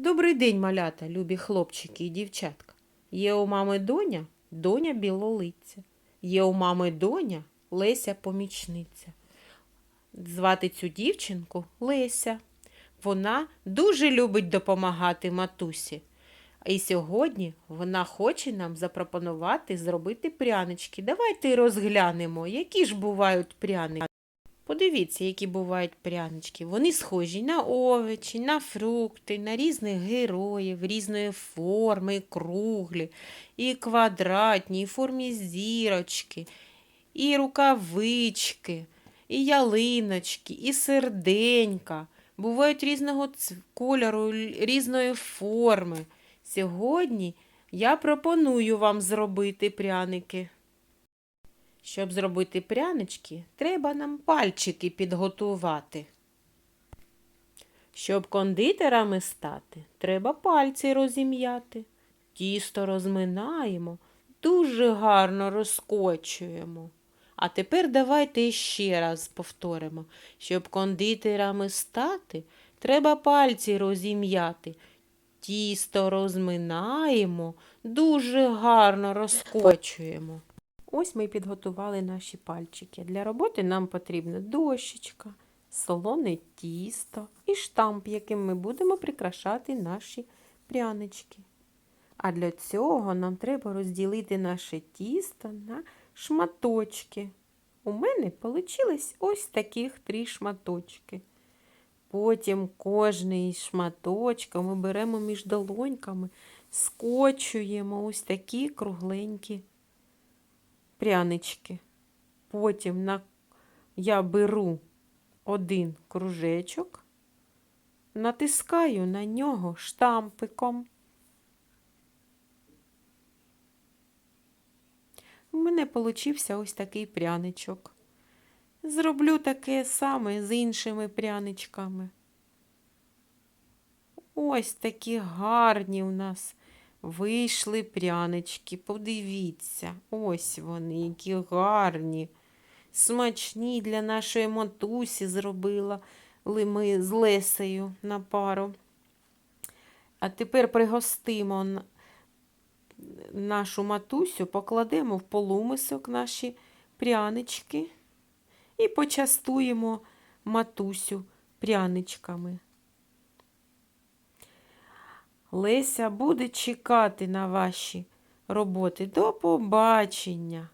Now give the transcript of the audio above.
Добрий день, малята, любі хлопчики і дівчатка. Є у мами доня, доня білолиця. Є у мами доня Леся помічниця. Звати цю дівчинку Леся. Вона дуже любить допомагати матусі. І сьогодні вона хоче нам запропонувати зробити прянички. Давайте розглянемо, які ж бувають пряники. Подивіться, які бувають прянички. Вони схожі на овочі, на фрукти, на різних героїв, різної форми, круглі, і квадратні, і формі зірочки, і рукавички, і ялиночки, і серденька. Бувають різного кольору, різної форми. Сьогодні я пропоную вам зробити пряники. Щоб зробити прянички, треба нам пальчики підготувати. Щоб кондитерами стати, треба пальці розім'яти. Тісто розминаємо, дуже гарно розкочуємо. А тепер давайте ще раз повторимо. Щоб кондитерами стати, треба пальці розім'яти. Тісто розминаємо, дуже гарно розкочуємо. Ось ми підготували наші пальчики. Для роботи нам потрібна дощечка, солоне тісто і штамп, яким ми будемо прикрашати наші прянички. А для цього нам треба розділити наше тісто на шматочки. У мене вийшло ось таких три шматочки. Потім кожний шматочка ми беремо між долоньками, скочуємо ось такі кругленькі прянички. Потім на... я беру один кружечок, натискаю на нього штампиком. У мене получився ось такий пряничок. Зроблю таке саме з іншими пряничками. Ось такі гарні у нас вийшли прянички. Подивіться, ось вони, які гарні, смачні для нашої матусі зробила ми з Лесею на пару. А тепер пригостимо нашу матусю, покладемо в полумисок наші прянички і почастуємо матусю пряничками. Леся буде чекати на ваші роботи. До побачення!